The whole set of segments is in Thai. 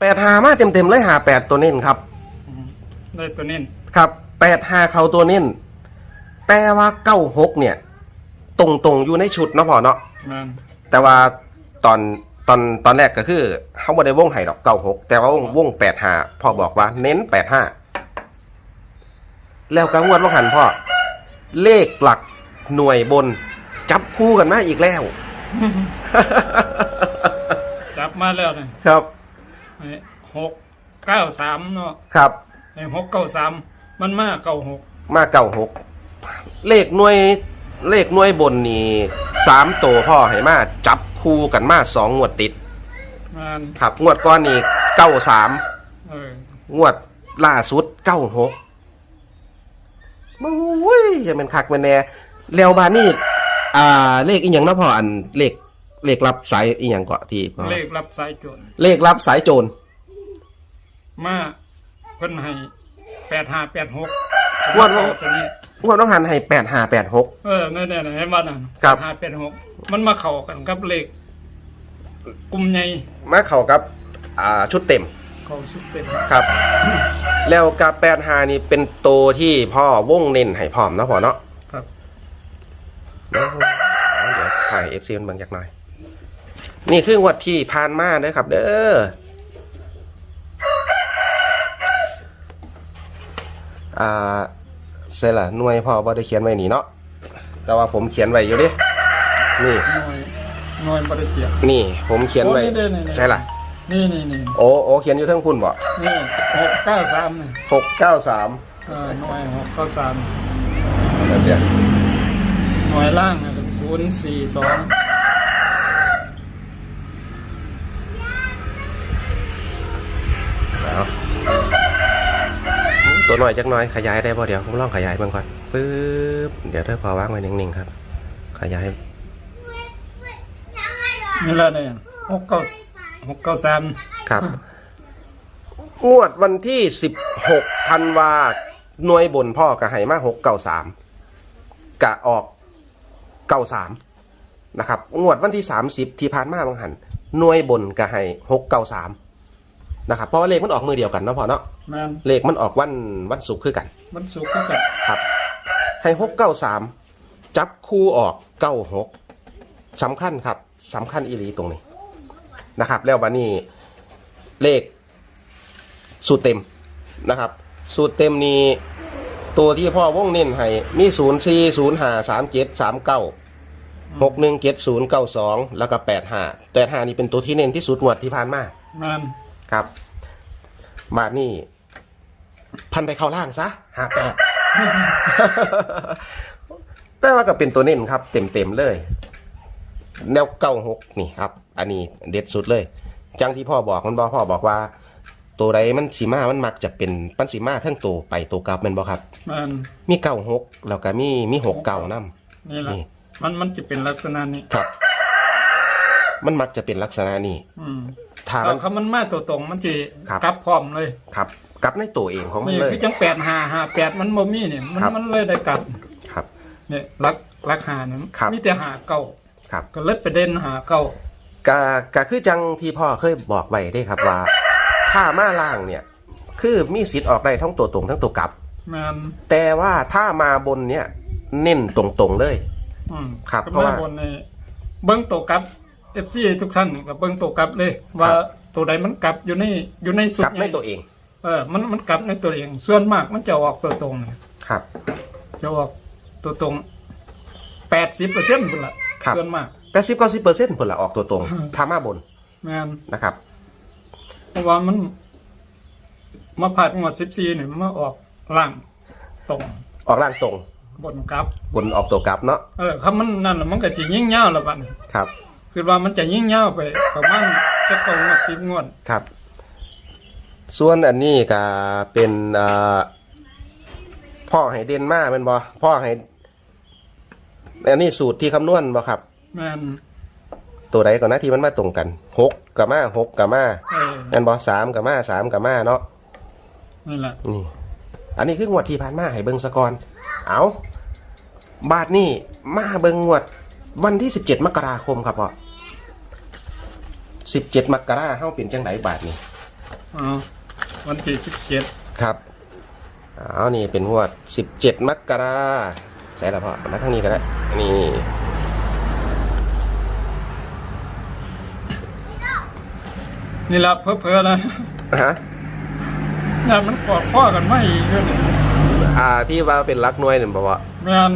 แปดหามาเต็มเต็มๆเลยหาแปดตัวเน้นครับอืมได้ตัวนี้ครับแปดหาเขาตัวเน้น แต่ว่าเก้าหกเนี่ย ตรงตรงๆอยู่ในชุดเนาะพอเนาะ แมันแต่ว่าตอนตอนตอนแรกก็คือเขาบ่ได้วงไห่ดอกเก้าหกแต่ว่าวงวงแปดหาพ่อบอกว่าเน้นแปดห้าแล้วก็งวดว่าหันพ่อ เลขหลักหน่วยบน จับคู่กันมาอีกแล้ว จับมาแล้วเนี่ยครับ ไอ้หกเก้าสามเนาะครับ ไอ้หกเก้าสามมันมาเก้าหกมาเก้าหกเลขหน่วยเลขหน่วยบนนี่สามตัวพ่อให้มาจับคู่กันมาสองงวดติด มันครับงวดก้อนนี่เก้าสามเอองวดล่าสุดเก้าหกโอ้ยยังเป็นคักเป็นแน่แล้วบานี่อ่าเลขอีหยังเนาะพ่ออันเลข เลขรับสายอีหยังเกาะที่พ่อเลขรับสายโจรเลขรับสายโจรมาเพิ่นให้แปดห้าแปดหกงวดว่าตัวนี้งวดต้องหันให้แปดห้าแปดหกเออนี่นี่นี่เห็นบ้านั่นครับห้าแปดหกมันมาเข้ากันกับเลขกลุ่มใหญ่มาเข้ากับ อ่าชุดเต็มเขาสุดเต็มครับ แล้วกับแปดหานี่เป็นตัวที่พ่อวงเน้นให้พร้อมเนาะพ่อเนาะครับเดี๋ยวเดี๋ยวถ่ายเอฟซีมันเบางจากหน่อย นี่คืองวดที่ผ่านมาเด้อครับ เด้ออ่าเสร็จละหน่วยพ่อบ่ได้เขียนไว้นี่เนาะแต่ว่าผมเขียนไว้อยู่ดินี่หน่วยหน่วยบริเจียบ นี่ผมเขียนไว้โอ้นี่เด้อนี่ใช่ละนี่นี่นี่โอ้โอ้เขียนอยู่เทั้งคุณบ่นี่หกเก้าสามนี่หกเก้าสามเออหน่วยหกเก้าสามเดี๋ยวหน่วยล่างศูนย์สี่สอง ตัวหน่อยจักหน่อยขยายได้บ่เดี๋ยวผมลองขยายมันก่อนปึ๊บเดี๋ยวเธอพอวางไว้นิ่งๆครับ ขยายนี่แหละเนี่ยหกเก้าหกเก้าสามครับงวดวันที่สิบหกธันวาหน่วยบนพ่อกะไห้มาหกเก้าสามกะออกเก้าสามนะครับงวดวันที่สามสิบที่ผ่านมาบางหันหน่วยบนกะไห้หกเก้าสาม นะครับเพราะว่าเลขมันออกมือเดียวกันเนาะพ่อเนาะแม่นเลขมันออกวันวันศุกร์คือกันมันสุกร์ก็กันครับ ให้หกเก้าสามจับคู่ออกเก้าหกสำคัญครับสำคัญอีหลีตรงนี้นะครับ แล้ววันนี้เลขสูตรเต็มนะครับ สูตรเต็มนี้ตัวที่พ่อวงเน้นให้มีศูนย์สี่ศูนย์ห้าสามเจ็ดสามเก้า หกหนึ่งเจ็ดศูนย์เก้าสองแล้วก็แปดห้าแปดห้านี่เป็นตัวที่เน้นที่สุดงวดที่ผ่านมาแม่น ครับบาทนี่ พันไปเข้าล่างซะหาแปด แต่ว่าก็เป็นตัวเน้นครับ เต็มเต็มๆเลย แนวเก้าหกนี่ครับ อันนี้เด็ดสุดเลย จังที่พ่อบอกมันบอกพ่อบอกว่า ตัวใดมันสีมามันมักจะเป็นปันสีมาทั้งตัวไปตัวกลับแมันบอกครับแม่นมีเก้าหกแล้วก็มีมีหกเก้านํนี่แหละนี่ มันมันจะเป็นลักษณะนี้ ครับ มันมักจะเป็นลักษณะนี้ อืม ถ้าแล้มัวนเขามันมาตัวตรงมันจะครับ กลับพร้อมเลยครับกลับในตัวเองของมันนี่เลยคือจังแปดห้าห้าแปดมันบ่มีเนี่ยมันครับมันเลยได้กลับครับ เนี่ยรักรักหาเนี่ยครับ มีแต่หาเก่าครับ ก็เลยไปเด่นหาเก่า กะกะคือจังที่พ่อเคยบอกไว้ได้ครับว่า ถ้ามาล่างเนี่ย คือมีสิทธิ์ออกได้ทั้งตัวตรงทั้งตัวกลับ แม่นแต่ว่าถ้ามาบนเนี่ย เน้นตรงๆเลย อืมครับก็เพราะว่าบนในเบิ้งตัวกลับ เอฟซีทุกท่านนี่ก็เบิ้งตัวกลับเลย ว่าครับตัวใดมันกลับอยู่ในอยู่ในสุกดลับในตัวเอง เออมันมันกลับในตัวเอง ส่วนมากมันจะออกตัวตรงเนี่ยครับ จะออกตัวตรงแปดสิบเปอร์เซ็นต์พุ่นละครับ ส่วนมากแปดสิบเก้าสิบเปอร์เซ็นต์ผลละออกตัวตรงถ้ามาบนแม่นนะครับ เพราะว่ามัน มาผ่านงวดสิบสี่เนี่ยมันมาออกล่างตรงออกล่างตรง บนกลับ บนออกตัวกลับเนาะเออคำมันนั่นแหละมันก็จะยิ่งเง่าวละบัดนี้ครับ คือว่ามันจะยิ่งเง่าวไปประมาณจะเก้างวดสิบงวดครับ ส่วนอันนี้ก็เป็นอ่าพ่อให้เดนมาเป็นบอพ่อให้อันนี้สูตรที่คำนวณบ่ครับ แม่นตัวใดก่อนนะที่มันมาตรงกันหกกับมาหกกับมาเออแม่นบอสามกับมาสามกับมาเนาะ นี่แหละนี่อันนี้คืองวดที่ผ่านมาให้เบิงสะกอนเอาบาทนี่มาเบิงงวด วันที่สิบเจ็ดมกราคมครับพ่อสิบเจ็ดมกราเฮาเป็นจังไดบาทนี่อ๋อวันที่สิบเจ็ดครับเอานี่เป็นงวด 17 มกราใช่แล้วพ่อมาทางนี้กันแล้วนี่นี่ละเพ้อเพ้อๆนะฮะเนี่ยมันกอดข้อกันไม่อีกเลยอ่าที่ว่าเป็นรักหน่วยเนี่ยบอกว่าแม่น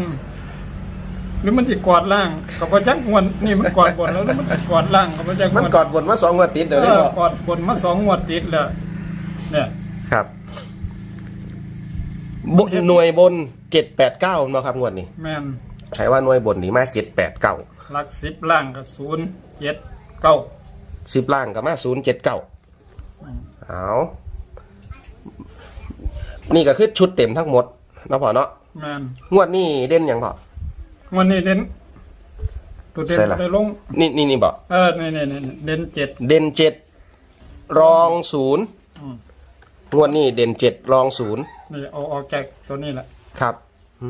หรือมันจะกอดล่างกับพจักงวนนี่มันกอดบนแล้วหรือมันสิกอดล่างกับพจักงวนมันกอดบนมาสองงวดติดเดี๋ยวเอนี้อบอกกอดบนมาสองงวดติดแล้วเนี่ยครับบหน่วยบนเจ็ดแปดเก้ามาครับงวดนี้แม่นใครว่าหน่วยบนนี่มาเจ็ดแปดเก้าหลักสิบล่างกับศูนย์เจ็ดเก้าสิบล่างก็มาศูนย์เจ็ดเก้าเอานี่ก็คือชุดเต็มทั้งหมดเนาะพ่อเนาะแม่นงวดนี้เด่นหยังพ่อ วันนี้เด่นตัวเด่นใช่ล่ะไปลง นี่นี่นี่บอกเออนี่นี่นี่เด่นเจ็ด เด่นเจ็ดรองศูนย์อืม งวดนี้เด่นเจ็ดรองศูนย์นี่เอาออกจากตัวนี้แหละ ครับอื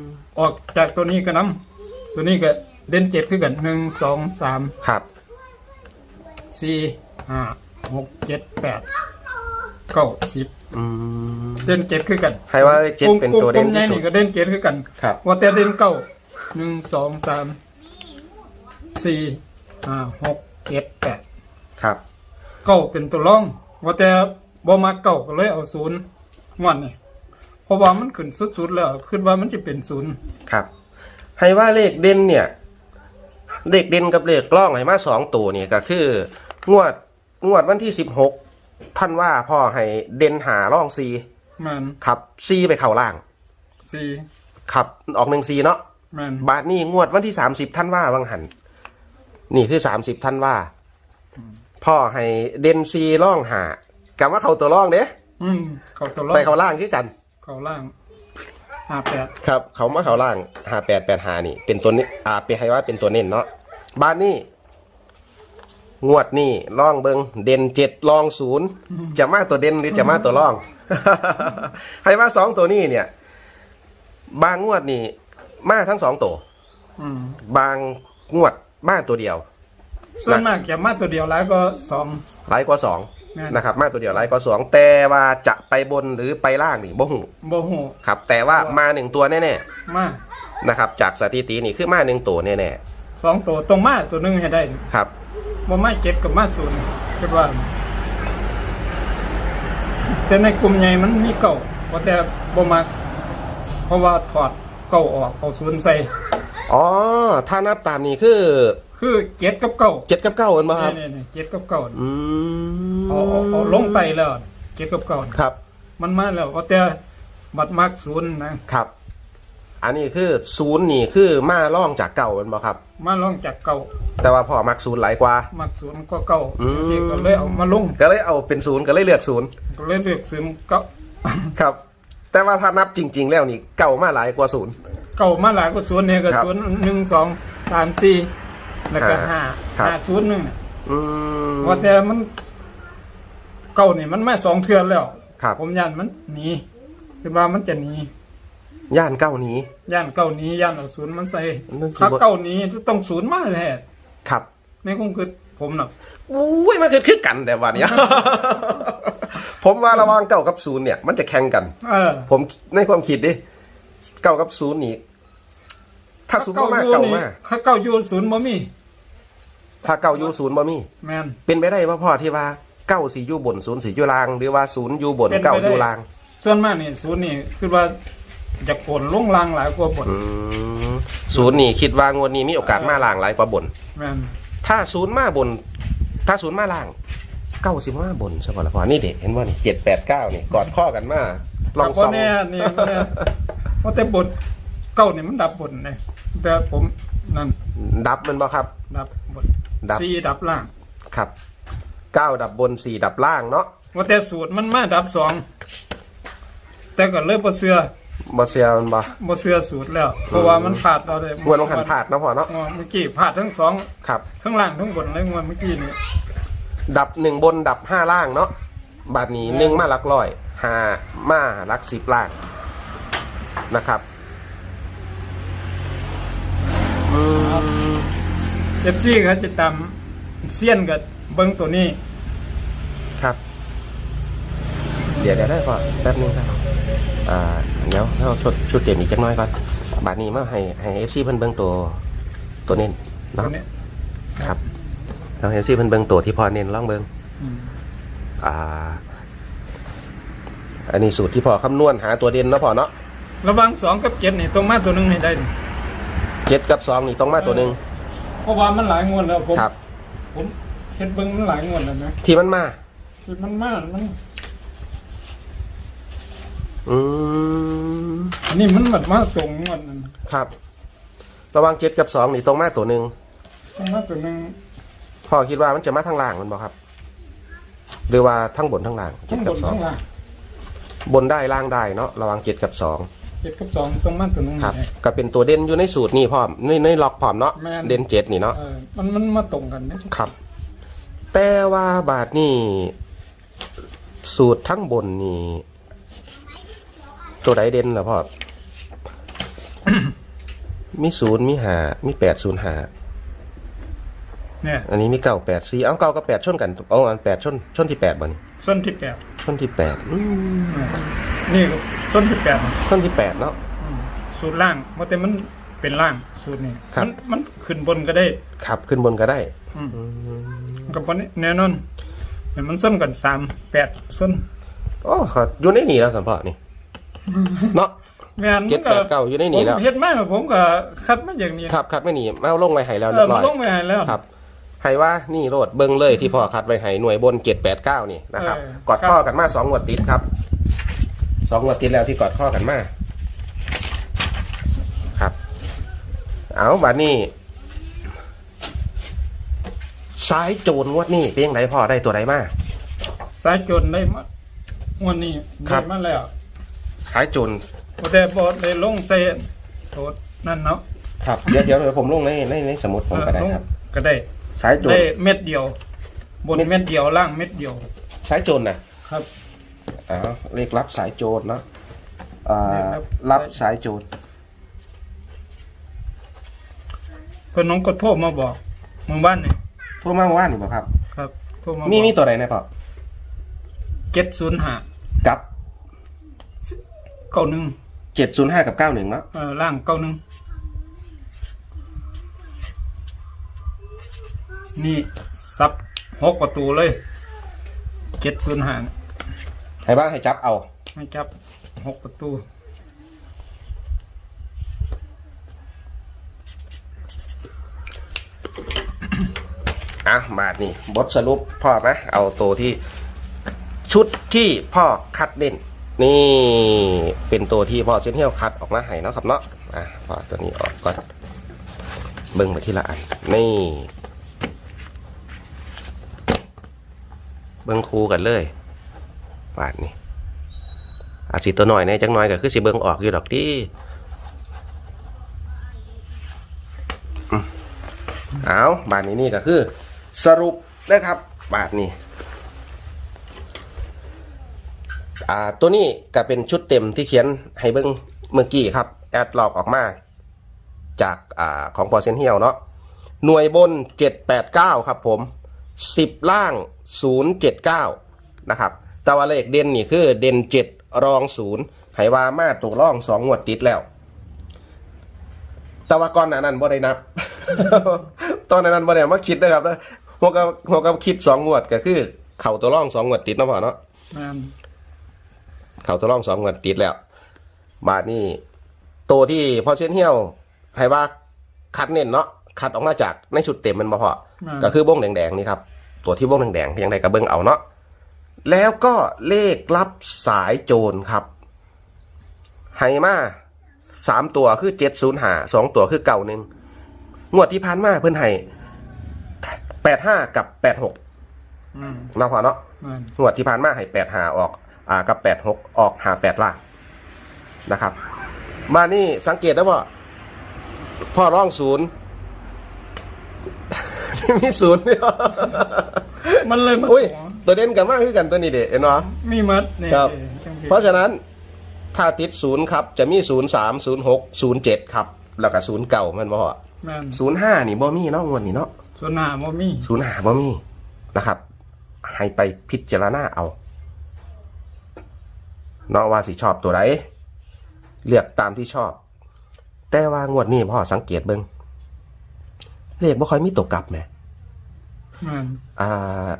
มออกจากตัวนี้ก็น้ำตัวนี้ก็เด่นเจ็ดคือกันหนึ่งสองสามครับสี่ห้าหกเจ็ดแปด เก้าสิบอืม เด่นเจ็ดคือกันใครว่าเลขเจ็ดเป็นตัวเด่นกลุ่มใหญ่ที่สุดนี่ก็เด่นเจ็ดคือกันครับ ว่าแต่เด่นเก้าหนึ่งสองสามสี่ห้าหกเจ็ดแปดครับ เก้าเป็นตัวร่อง ว่าแต่บ่มาเก้าก็เลยเอาศูนย์งวดนี่เพราะว่ามันขึ้นสุดๆแล้วคิดว่ามันจะเป็นศูนย์ครับ ให้ว่าเลขเด่นเนี่ย เลขเด่นกับเลขกล้องให้มาสองตัวเนี่ยก็คือ งวด งวดวันที่สิบหก ท่านว่าพ่อให้เด่นหาร่องซีแมันครับซีไปเข่าล่างสี่ครับออกหนึ่งซีเนาะแมันบาทนี่งวดวันที่สามสิบท่านว่าวังหัน นี่คือสามสิบท่านว่า พ่อให้เด่นซีร่องหากำว่าเขาตัวร่องเด้อืมเขาตัวร่องไปเขาล่างคือกัน เขาล่างห้าแปดครับ เขามาเขาล่างหาแปดแปดหานี่ เป็นตัวนี้อ่าเป็นให้ว่าเป็นตัวเน้นเนาะบ้านนี่ งวดนี่ล่องเบิงเด่นเจ็ดลองศูนย์จะมาตัวเด่นหรือจะมาตัวล่อง ให้ว่าสองตัวนี้เนี่ย บางงวดนี่มาทั้งสองตัวอืมบางงวดมาตัวเดียว ส่วนมากจะมาตัวเดียวแล้วก็สองหลายกว่าสองแม่นนะครับ มาตัวเดียวหลายกว่าสองแต่ว่าจะไปบนหรือไปล่างนี่บ่หูโบหูครับ แต่ว่ามาหนึ่งตัวแน่มาๆนะครับ จากสถิตินี่คือมาหนึ่งตัวแน่สองตัวตรงมาตัวหนึงให้ได้ๆครับ บ่ไม่เก็บกับมาศูนย์คิดว่า แต่ในกลุ่มใหญ่มันมีเก่าว่าแต่บ่มักเพราะว่าถอดเก่าออกเอาศูนย์ใส่ อ๋อ ถ้านับตามนี้คือคือเจ็ดกับเก่าเจ็ดกับเก้าเห็นไหมครับ นี่นี่เจ็ดกับเก่าอืมเอาเอาเอาลงไตแล้วเจ็ดกับเก่าครับ มันมาแล้วว่าแต่บัดมักศูนย์นะครับ อันนี้คือศูนย์นี่คือมาล่องจากเก่าเห็นไหมครับ มาลองจากเก่าแต่ว่าพ่อมักศูนย์หลายกว่า มักศูนย์ก็เก่าอืม สิก็เลยเอามาลงก็เลยเอาเป็นศูนย์ก็เลยเลือกศูนย์ก็เลยเลือกศูนย์เก่าครับ แต่ว่าถ้านับจริง ๆ แล้วนี่เก่ามาหลายกว่าศูนย์ เก่ามาหลายก็ศูนย์เนี่ยก็ครับศูนย์หนึ่งสองสามสี่แล้วก็อ่าห้าครับ ห้าศูนย์หนึ่งอืม ว่าแต่มันเก่านี่มันมาสองเทือนแล้ว ครับ ผมย่านมันหนีคือว่ามันจะหนี ย่านเก้านี้ ย่านเก่าหนี้ย่านเอาศูนย์มันใส่นั่นสิถ้าบ่เก่าหนี้จะต้องศูนย์มาแท้ครับในคงคือผมน่ะอุ้ยมันเกิดขึ้นกันแต่วันเนี้ย ผมว่าระหว่างเก้ากับศูนย์เนี่ย มันจะแข่งกัน เออผมในความคิดดิเก้ากับศูนย์นี่ถ้าศูนย์บ่มากอยู่เก้านี่มากถ้าเก่าอยู่ศูนย์บ่มีถ้าเก้าอยู่ศูนย์บ่มี แมน เป็นไปได้ว่าพ่อที่ว่าเก้าสี่อยู่บนศูนย์สี่อยู่ล่าง หรือว่าศูนย์อยู่บนเป็นไปเก้าได้อยู่ล่าง ส่วนมากนี่ศูนย์นี่คือว่า จะโกนลงลางหลายกว่าบนอืมศูนย์นี่คิดว่างวดนี้มีโอกาสมาล่างหลายกว่าบน แมนถ้าศูนย์มาบน ถ้าศูนย์มาล่างเก้าสิบมาบนใช่ป่ะล่ะพ่อนี่เด็กเห็นว่านี่เจ็ดแปดเก้านี่กอดข้อกันมาลองครับส่องเพราะเนี่ยนี่เพราะเนี่ยว่าแต่บทเก่านี่มันดับบทเลยแต่ผมนั่นดับมันบ่ครับ ดับบทดับซีดับล่างครับเก้าดับบนสี่ดับล่างเนาะว่าแต่สูตรมันมาดับสองแต่ก็เลยบ่เสือ บ่เสียมันบ่บ่เสือสูตรแล้ว เพราะว่ามันผาดเราเลยงวดลงหันผาดเนาะพ่อเนาะงวดเมื่อกี้ผาดทั้งสองครับ ทั้งล่างทั้งบนเลยงวดเมื่อกี้นี่ดับหนึ่งบนดับห้าล่างเนาะบาทนี้หนึ่งมาหลักร้อยห้ามาหลักสิบล่างนะครับอืมเอฟซีเขาจะตามเซียนกับเบิ้งตัวนี้ ครับ เดี๋ยวเดี๋ยวได้ก่อนแป๊บนึงครับ อ่าเดี๋ยวเราชุดชุดเต็มอีกจักหน้อยก่อนบาทนี้มาให้ให้เอฟซีเพิ่นเบิ่งตัวตัวเน้นตัเนาะวนี้ครับเราเอฟซีเพิ่นเบิ่งตัวที่พอเน้นลองเบิ่งอืมอ่า อันนี้สูตรที่พอคำนวณหาตัวเด่นเนาะพอเนาะระหวังสองกับเจ็ดนี่ตรงมาตัวหนึงให้ได้นี่เจ็ดกับสองนี่ต้องมาตัวหนึ่งเพราะว่ามันหลายงวดแล้วผมครับ ผมเห็นเบิ่งมันหลายงวดแล้วนะที่มันมา คือมันมากมัน อืมอันนี้มันแบบมาตรงงวดนั้นครับ ระหวังเจ็ดกับสองนี่ต้องมาตัวหนึ่งตรงมาตัวหนึงพ่อคิดว่ามันจะมาทางล่างมันบ่ครับ หรือว่าทั้งบนทั้งล่างเจ็ทั้ดงบกับนสองทั้งล่างบนได้ล่างได้เนาะระหวังเจ็ดกับสองเจ็ดกับสองตรงมาตัวหนึง ครับให้ก็เป็นตัวเด่นอยู่ในสูตรนี่พร้อมในในล็อกพร้อมเนาะแม่น เด่นเจ็ดนี่เนาะ เออมันมันมาตรงกันเนี่ยครับ แต่ว่าบาทนี่สูตรทั้งบนนี่ ตัวใดเด่นล่ะพ่อ มีศูนย์มีหามีแปดศูนย์หาเนี่ยอันนี้มีเก้าแปดสี่เอาเก้ากับแปดชนกันเอาอันแปดชนชนที่แปดบ่นส้นที่แปดชนที่แปดอืมนี่ส้นที่แปดนี่ชนที่แปดเนาะอืมสูตรล่างเพราะแต่มันเป็นล่างสูตรนี่ครับ มันมันขึ้นบนก็ได้ ขับขึ้นบนก็ได้อืมกับบนนี้แน่นอนแต่มันส้นกันสามแปดส้นโอ้เขาอยู่ในนี่แล้วสัมพอนี่ เนาะแม่นเจ็ดแปดเก้าอยู่ในนี่แล้วผมเฮ็ดมาผมก็คัดมาอย่างนี้ครับคัดไม่หนีมาเอาลงไว้ให้แล้วเอเรีอยบมัร้นอยลงไปให้แล้วครับให้ว่านี่โรดเบิ้งเลยที่พ่อคัดไว้ให้หน่วยบนเจ็ดแปดเก้านี่นะครับเออกอดข้อกันมาสองงวดติดครับสองงวดติดแล้วที่กอดข้อกันมาครับ เอาบัดนี้สายโจรงวดนี่เพียงไหนพ่อได้ตัวใดมาสายจนได้มาวันนี้ครัได้บมาแล้ว สายโจรบ่แต่บ่ได้ลงเซนโทษนั่นเนาะครับเดี๋ยวเดี๋ยวเดี๋ยวผมลงในในในสมุดผมก็ได้เออลงครับ ก็ได้ สายโจรได้เม็ดเดียว บนเม็ดเม็ดเดียวล่างเม็ดเดียว สายโจรนะครับอ๋อเรียกรับสายโจรเนาะอ่าเรียกรับรับสายโจรเพิ่นน้องก็โทรมาบอกเมื่อบ้านนี่โทรมาเมื่อวานนี่บ่ครับ ครับโทรมามีมีมีตัวใดนะพ่อเจ็ดศูนย์ห้ากับ เก้าหนึ่งเจ็ดศูนย์ห้ากับเก้าหนึ่งเนาะเออล่างเก้าหนึ่งนี่ซับหกประตูเลยเจ็ดศูนย์ห้าให้บ้างให้จับเอา ไม่จับหกประตู อะบาทนี่บทสรุปพ่อไหมเอาตัวที่ชุดที่พ่อคัดเล่น นี่เป็นตัวที่พอเซนเฮียวคัดออกมาให้เนาะครับเนาะอะพอตัวนี้ออกก่อนเบิ่งมาทีละอันนี่เบิ่งคูกันเลยบาทนี่อาสิตัวหน่อยเนี่ยจังหน่อยก็คือสิเบิ่งออกอยู่ดอกที่เอาบาทนี้นี่ก็คือ สรุปนะครับ บาทนี้ อ่าตัวนี้ก็เป็นชุดเต็มที่เขียนให้เบิ้งเมื่อกี้ครับ แอดลอกออกมาจากอ่าของพอเซนเฮียวเนาะหน่วยบน 789 ครับผม 10 ล่าง 079 นะครับแต่ว่าเลขเด่นนี่คือเด่น 7 รอง 0ไหว่ามาตัวร่อง 2 งวดติดแล้ว แต่ว่าก่อนหน้านั้นบ่ได้นับ ตอนนั้นบ่ได้มาคิดนะครับนะหัวกับหัวกับคิดสองงวดก็คือ เข่าตัวร่องสองงวดติดนะพ่อเนาะ เข่าตัวร่องสองงวดติดแล้ว บาทนี้ตัวที่พอเชนเฮียวให้ว่าคัดเน้นเนาะคัดออกมาจากในชุดเต็มมันบ่พอแม่นก็คือวงแดงๆนี่ครับ ตัวที่วงแดงๆยังไงก็เบิ่งเอาเนาะแล้วก็เลขรับสายโจรครับไฮมาสามตัวคือเจ็ดศูนย์หาสองตัวคือเก่าหนึ่งงวดที่ผ่านมาเพื่อนให้แปดห้ากับแปดหกอืมนาะพอเนาะแม่นงวดที่ผ่านมาให้แปดหาออก อ่ากับแปดหกออกหาแปดล่างนะครับ มานี่สังเกตนะพ่อพ่อร่องศูนย์มีศูนย์เดียวมันเลยมาอุ้ยตรงตัวเด่นกันมากคือกันตัวนี้เด็เห็นเนาะมีมัดนี่ครับจังสิเพราะฉะนั้นถ้าติดศูนย์ครับ จะมีศูนย์สามศูนย์หกศูนย์เจ็ดครับ แล้วก็ศูนย์เก่ามันบ่พอแม่นศูนย์ห้านี่บ่มีเนาะงวดนี่เนาะส่วนหน้าบ่มีศูนย์ห้าบ่มีนะครับ ให้ไปพิจารณาเอา เนาะว่าสิชอบตัวไหนเลือกตามที่ชอบ แต่ว่างวดนี้พ่อสังเกตเบิงเลขบ่ค่อยมีตกกลับแหมแม่นอ่า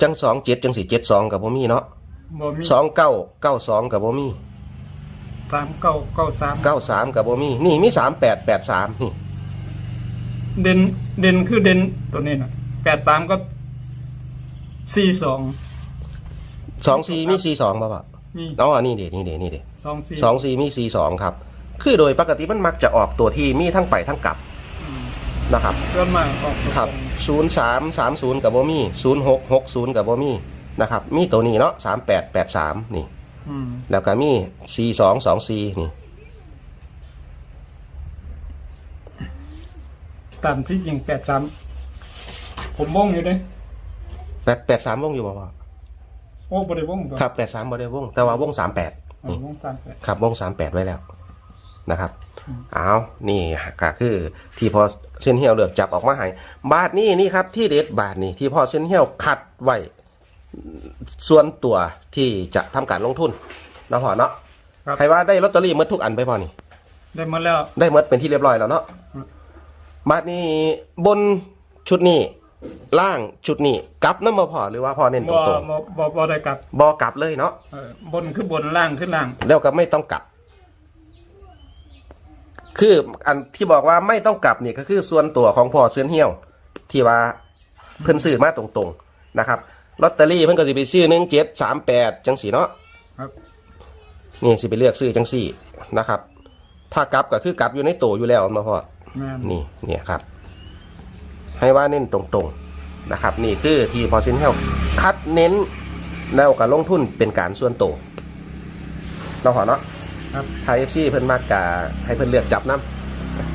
จังสองเจ็ดจังสี่เจ็ดสองกับบ่มีเนาะบ่มีสองเก้าเก้าสองกับบ่มีสามเก้าเก้าสามเก้าสามกับบ่มี นี่มีสามแปดแปดสามนี่เด่นเด่นคือเด่นตัวนี้น่ะแปดสามก็สี่สอง สองสี่มีสี่สองป่ะป่ะนี่อ๋อนี่เด็นี่เด็นี่เด็สองสี่สองสี่มีสี่สองครับ คือโดยปกติมันมักจะออกตัวที่มีทั้งไปทั้งกลับอืมนะครับเริ่มมาออกตัวครับศูนย์สามสามศูนย์กับบ่มีศูนย์หกหกศูนย์กับบ่มีนะครับมีตัวนี้เนาะสามแปดแปดสามนี่อืมแล้วก็มีสี่สองสองสี่นี่ตามที่ยิงแปดสามผมวงอยู่เด้แปดแปดสามวงอยู่บ่พ่อ โอ้บริวงตัวครับแปดสามบ่ได้วง แต่ว่าวงสามแปดอ๋อนี่วงสามแปดครับวงสามแปดไว้แล้วนะครับอืมเอานี่ก็คือที่พอเส้นเหี่ยวเลือกจับออกมาให้บาทนี่นี่ครับที่เด็ดบาทนี่ที่พอเส้นเหี่ยวคัดไว้ส่วนตัวที่จะทำการลงทุนเนาะพอเนาะครับใครว่าได้ลอตเตอรี่หมดทุกอันไปพอนี่ได้หมาแล้วได้หมดเป็นที่เรียบร้อยแล้วเนาะอืมบาทนี้บนชุดนี้ ล่างชุดนี้กลับน้ำมาพอหรือว่าพอเน้นตบ่รงบ่บ่บ่ได้กลับๆบอกลับเลยเนาะเออบนคือบนล่างขึ้นล่าง แล้วก็ไม่ต้องกลับ คืออันที่บอกว่าไม่ต้องกลับนี่ก็คือส่วนตัวของพ่อเสื้อนเหี่ยว ที่ว่าเพิ่นซื้อมาตรงๆนะครับลอตเตอรี่เพิ่นก็สิไปซื้อหนึ่งเจ็ดสามแปดจังสี่เนาะครับ นี่สิไปเลือกซื้อจังสี่นะครับ ถ้ากลับก็คือกลับอยู่ในโตอยู่แล้วมาพ่อแม่นนี่เนี่ยครับ ให้ว่าเน้นตรงๆนะครับนี่คือที่พอสินเหี่ยวคัดเน้นแล้วก็ลงทุนเป็นการส่วนตัวเราะพอเนาะครับไทยเอฟซีเพิ่นมากกาให้เพิ่นเลือกจับน้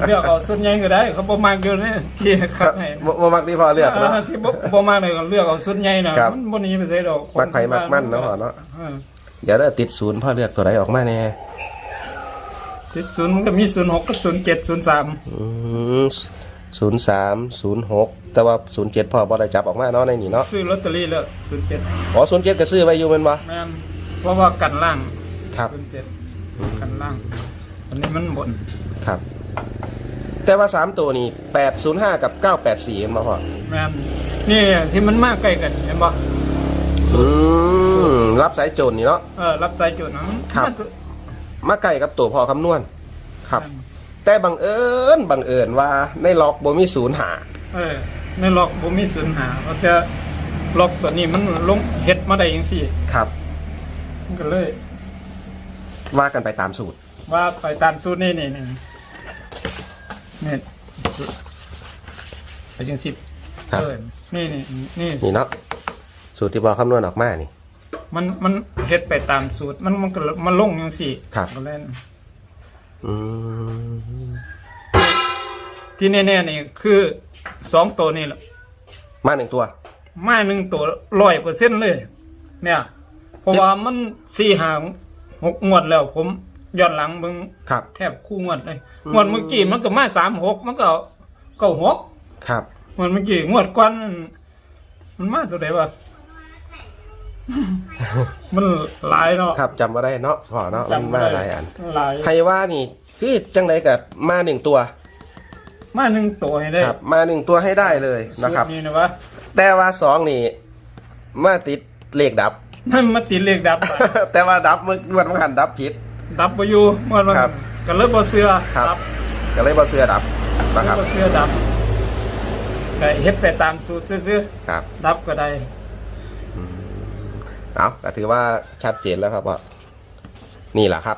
เลือกเอาส่วนใหญ่ก็ได้เขาบ่มากอยู่นี่ที่ำครับให้บ่บ่มักที่พอเลือกเอเนาะอที่บ่บ่มากเลยก็เลือกเอาส่วนใหญ่น่ะครับมันบ่หนีไปไสดอกมักไผมักมันเนาะพ่อเนาะออเดี๋ยวเด้อติดศูนย์พ่อเลือกตัวไหนออกมาแน่ติดศูนย์มันก็มี06กับ07 03อืม ศูนย์สามศูนย์หกแต่ว่าศูนย์เจ็ดพ่อบ่ได้จับออกมาเนาะในนี่เนาะซื้อลอตเตอรี่แล้ว07อ๋อศูนย์เจ็ดก็ซื้อไว้อยู่แม่นบ่แม่นเพราะว่ากันล่างครับ07กันล่าง อันนี้มันบนครับ แต่ว่าสามตัวนี่แปดศูนย์ห้ากับเก้าแปดสี่เห็นบ่พ่อแม่นนี่ที่มันมากใกล้กันเห็นบ่อืมรับสายโจรนี่เนาะ เออรับใจจุดนั้นครับมันจะมาใกล้กับตัวพ่อคำนวณครับ แต่บังเอิญบังเอิญว่าในล็อกบ่มีศูนย์หาเออในล็อกบ่มีสูญหาเพราะแต่ล็อกตัวนี้มันลงเฮ็ดมาได้จังซี่ครับมันก็เลย ว่ากันไปตามสูตร ว่าไปตามสูตรนี่นี่นี่นี่ไปจังสิบครับ เออนี่นี่นี่ นี่เนาะสูตรที่พอคำนวณออกมานี่ มันมันเฮ็ดไปตามสูตร มันมันก็มันลงจังซี่ครับ ก็เล่น อืมที่แน่ๆนี่คือสองตัวนี่แหละมาหนึ่งตัวมาหนึ่งตัวร้อยเปอร์เซ็นต์เลย เนี่ย เพราะว่ามันสี่หางหกงวดแล้ว ผมย้อนหลังมึงครับ แทบคู่งวดเลยงวดเมื่อกี้มันก็มาสามหกมันก็เก้าหกครับ งวดเมื่อกี้งวดก่อนมันมันมาตัวไหนวะ มันหลายเนาะครับจำว่าได้เนาะพอเนาะมันจำมาได้หลายอันหลายใครว่านี่คือจังไดกับมาหนึ่งตัว มาหนึ่งตัวให้ได้ครับมาหนึ่งตัวให้ได้เลยนะครับสูตนี่นะวะแต่ว่าสองนี่มาติดเลขดับมันมาติดเลขดับไปแต่ว่าดับมึกวันมันหันดับผิดดับไปอยู่เมื่อวันครับก็เลยบ่เสือครับดับก็เลยบ่เสื้อดับนะเลยครับบ่เสือดับก็เฮ็ดไปตามสูตรซื่อครับๆดับก็ได้ เอาก็ถือว่าชัดเจนแล้วครับว่านี่แหละครับ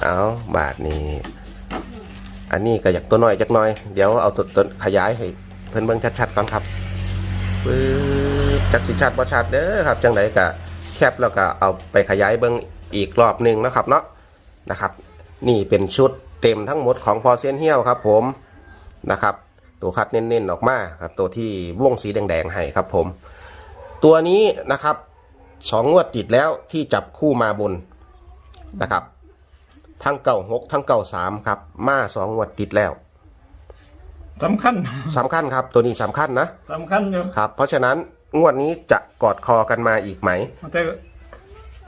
เอาบาทนี้ อันนี้ก็อยากตัวน้อยจักหน้อย เดี๋ยวเอาตัวตัวขยายให้เพิ่นเบิ่งชัดๆก่อนครับปึ๊บจักสิชัดบ่ชัดเด้อครับ จังไดก็แคปแล้วก็เอาไปขยายเบิ่งอีกรอบหนึ่งนะครับเนาะนะครับ นี่เป็นชุดเต็มทั้งหมดของพอเซียนเฮียวครับ ผมนะครับ ตัวคัดเน้นๆออกมาครับ ตัวที่วงสีแดงๆให้ครับผม ตัวนี้นะครับสองงวดติดแล้วที่จับคู่มาบนนะครับ ทั้งเก่าหกทั้งเก่าสามครับ มาสองงวดติดแล้วสำคัญสำคัญครับ ตัวนี้สำคัญนะสำคัญอยู่ครับ เพราะฉะนั้นงวดนี้จะกอดคอกันมาอีกไหมแต่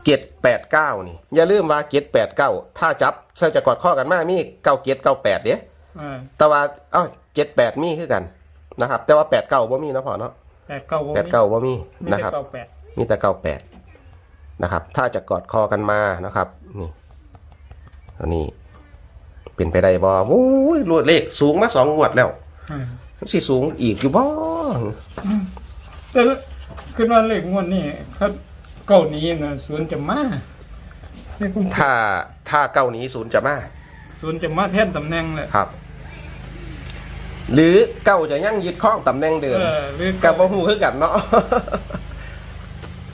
เกตแปดเก้านี่ อย่าลืมว่าเกตแปดเก้าถ้าจับถ้าจะกอดข้อกันมามีเก้าเกตเก้าแปดเด้เออแต่ว่าเอ้า เจ็ดแปดมีคือกันนะครับ แต่ว่าแปดเก้าบ่มีนะพอเนาะแปดเก้าบ่แปดเก้าบ่มีมีนะแต่ครับ เก้าแปดมีแต่เก้าแปดนะครับ ถ้าจะกอดคอกันมานะครับ นี่ตัวนี้ เป็นไปได้บ่โอ้ยรวดเลขสูงมาสองงวดแล้วเออมันสิสูงอีกอยู่บ่แต่ขึ้นว่าเลขงวดนี้เขาเก้านี้นะศูนย์จะมาเลขผมถ้าถ้าเก้านี้ศูนย์จะมา ศูนย์จะมาแทนตำแหน่งเลยครับ หรือเก้าจะยั่งยึดข้องตำแหน่งเดิมเออหรือกับบ่ฮู้คือกันเนาะ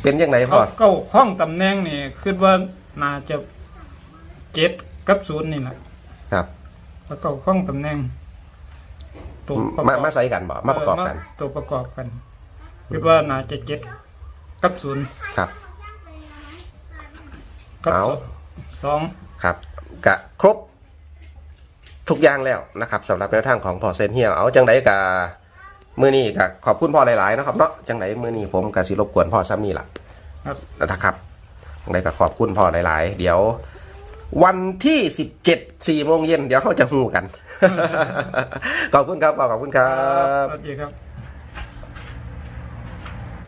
เป็นยังไงพ่เอาอเก้าข้องตำแหน่งนี่คิดว่าน่าจะเจ็ดกับศูนย์นี่แหละครับ แล้วเก้าข้องตำแหน่งตัวประกอบมามาใส่กันบ่มาประกอบกัน เมาตัวประกอบกันคิดว่าน่าจะเจ็ดกับศูนย์ครับ กับเอา สอง ครับกะครบ ทุกอย่างแล้วนะครับสำหรับแนวทางของพอเซนเฮียเอาจังไดกะมือนี้กะขอบคุณพ่อหลายๆนะครับเนาะจังไดมือนี้ผมกะสิรบกวนพ่อซ้ำนี่ล่ะครับนะครับจังไดกะขอบคุณพ่อหลายๆ เดี๋ยว วันที่สิบเจ็ดสี่โมงเย็นเดี๋ยวเขาจะหูกัน ขอบคุณครับพ่อขอบคุณครับ สวัสดีครับ